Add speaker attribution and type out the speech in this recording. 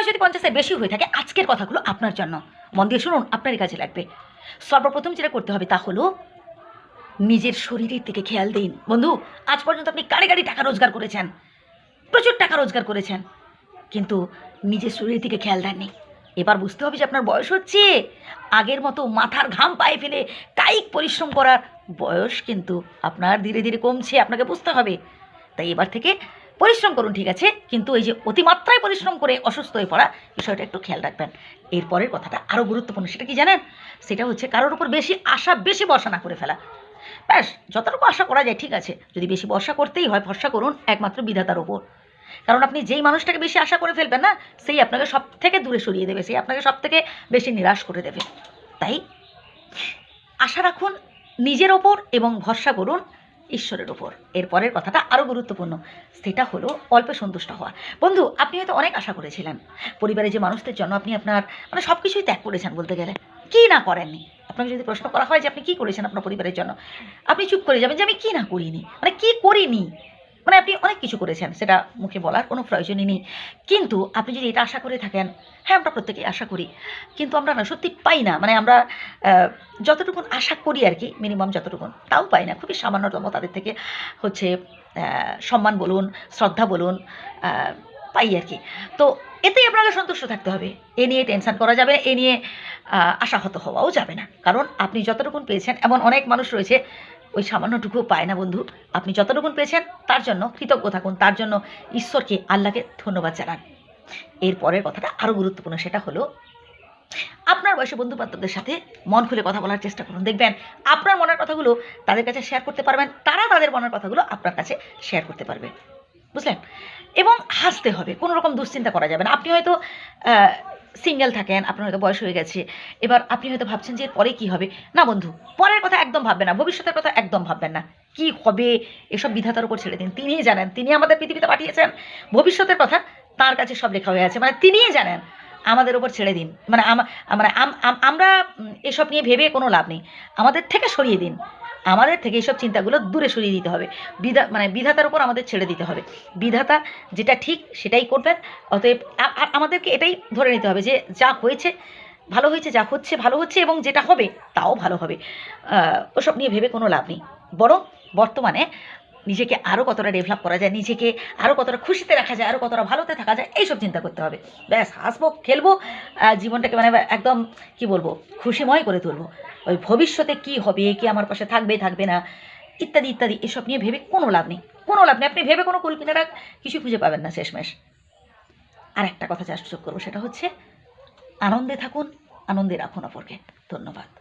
Speaker 1: বয়স যদি পঞ্চাশের বেশি হয়ে থাকে আজকের কথাগুলো আপনার জন্য। মন দিয়ে শুনুন, আপনারই কাজে লাগবে। সর্বপ্রথম যেটা করতে হবে তা হলো নিজের শরীরের দিকে খেয়াল দিন। বন্ধু, আজ পর্যন্ত আপনি কারে গাড়ি টাকা রোজগার করেছেন? প্রচুর টাকা রোজগার করেছেন। কিন্তু নিজের শরীরের দিকে খেয়াল দেননি এবার বুঝতে হবে যে আপনার বয়স হচ্ছে। আগের মতো মাথার ঘাম পায়ে ফেলে কায়িক পরিশ্রম করার বয়স কিন্তু আপনার ধীরে ধীরে কমছে, আপনাকে বুঝতে হবে। তাই এবার থেকে পরিশ্রম করুন, ঠিক আছে? কিন্তু এই যে অতিমাত্রায় পরিশ্রম করে অসুস্থ হয়ে পড়া, বিষয়টা একটু খেয়াল রাখবেন। এরপরের কথাটা আরও গুরুত্বপূর্ণ, সেটা কি জানেন? সেটা হচ্ছে কারোর উপর বেশি আশা, বেশি বর্ষা না করে ফেলা। ব্যাস, যতটুকু আশা করা যায়, ঠিক আছে? যদি বেশি বর্ষা করতেই হয়, ভরসা করুন একমাত্র বিধাতার ওপর কারণ আপনি যেই মানুষটাকে বেশি আশা করে ফেলবেন না, সেই আপনাকে সব থেকে দূরে সরিয়ে দেবে, সেই আপনাকে সব থেকে বেশি নিরাশ করে দেবে। তাই আশা রাখুন নিজের ওপর এবং ভরসা করুন ঈশ্বরের ওপর এরপরের কথাটা আরও গুরুত্বপূর্ণ, সেটা হলো অল্পে সন্তুষ্ট হওয়া। বন্ধু, আপনি হয়তো অনেক আশা করেছিলেন। পরিবারের যে মানুষদের জন্য আপনি আপনার মানে সব কিছুই ত্যাগ করেছেন বলতে গেলে। কী না করেননি? আপনাকে যদি প্রশ্ন করা হয় যে আপনি কী করেছেন আপনার পরিবারের জন্য, আপনি চুপ করে যাবেন যে আমি কী না করিনি? মানে কী করিনি? মানে আপনি অনেক কিছু করেছেন, সেটা মুখে বলার কোনো প্রয়োজনই নেই। কিন্তু আপনি যদি এটা আশা করে থাকেন হ্যাঁ আমরা প্রত্যেকেই আশা করি, কিন্তু আমরা না সত্যি পাই না। মানে আমরা যতটুকুন আশা করি আর কি মিনিমাম যতটুকুন, তাও পাই না। খুবই সামান্যতম তাদের থেকে হচ্ছে সম্মান বলুন, শ্রদ্ধা বলুন পাই আর কি। তো এতেই আপনাকে সন্তুষ্ট থাকতে হবে। এ নিয়ে টেনশন করা যাবে এ নিয়ে আশাহত হওয়াও যাবে না। কারণ আপনি যতটুকুন পেয়েছেন, এমন অনেক মানুষ রয়েছে ওই সামান্যটুকুও পায় না, বন্ধু। আপনি যতটুকুন পেয়েছেন, তার জন্য কৃতজ্ঞ থাকুন। তার জন্য ঈশ্বরকে, আল্লাহকে ধন্যবাদ জানান। এরপরের কথাটা আরও গুরুত্বপূর্ণ, সেটা হলো, আপনার বয়সী বন্ধু বান্ধবদের সাথে মন খুলে কথা বলার চেষ্টা করুন। দেখবেন, আপনার মনের কথাগুলো তাদের কাছে শেয়ার করতে পারবেন। তারা তাদের মনের কথাগুলো আপনার কাছে শেয়ার করতে পারবে। বুঝলেন? এবং হাসতে হবে। কোনো রকম দুশ্চিন্তা করা যাবে না। আপনি হয়তো সিঙ্গেল থাকেন, আপনার হয়তো বয়স হয়ে গেছে। এবার আপনি হয়তো ভাবছেন যে পরে কী হবে? না বন্ধু, পরের কথা একদম ভাববেন না, ভবিষ্যতের কথা একদম ভাববেন না। কি হবে? এসব বিধাতার উপর ছেড়ে দিন। তিনিই জানেন তিনি আমাদের পৃথিবীতে পাঠিয়েছেন। ভবিষ্যতের কথা তার কাছে সব লেখা হয়ে আছে। মানে তিনিই জানেন, আমাদের উপর ছেড়ে দিন। মানে মানে আম- আম- আমরা এসব নিয়ে ভেবে কোনো লাভ নেই। আমাদের থেকে সরিয়ে দিন। আমাদের থেকে এইসব চিন্তাগুলো দূরে সরিয়ে দিতে হবে। বিধা মানে বিধাতার উপর আমাদের ছেড়ে দিতে হবে। বিধাতা যেটা ঠিক সেটাই করবেন, অতএব আমাদেরকে এটাই ধরে নিতে হবে যে যা হয়েছে ভালো হয়েছে, যা হচ্ছে ভালো হচ্ছে এবং যেটা হবে তাও ভালো হবে। ওসব নিয়ে ভেবে কোনো লাভ নেই। বরং বর্তমানে নিজেকে আরও কতটা ডেভেলপ করা যায়, নিজেকে আরও কতটা খুশিতে রাখা যায় আরও কতটা ভালোতে থাকা যায়, এইসব চিন্তা করতে হবে। ব্যাস, হাসবো, খেলব জীবনটাকে মানে একদম, কি বলব, খুশিময় করে তুলবো। ওই ভবিষ্যতে কি হবে, কি আমার পাশে থাকবে থাকবে না, ইত্যাদি ইত্যাদি, এসব নিয়ে ভেবে কোনো লাভ নেই। কোনো লাভ নেই। আপনি ভেবে কোনো কুলকিনারা কিছু খুঁজে পাবেন না শেষমেশ। আর একটা কথা যা যোগ করব, সেটা হচ্ছে, আনন্দে থাকুন, আনন্দে রাখুন অপরকে। ধন্যবাদ।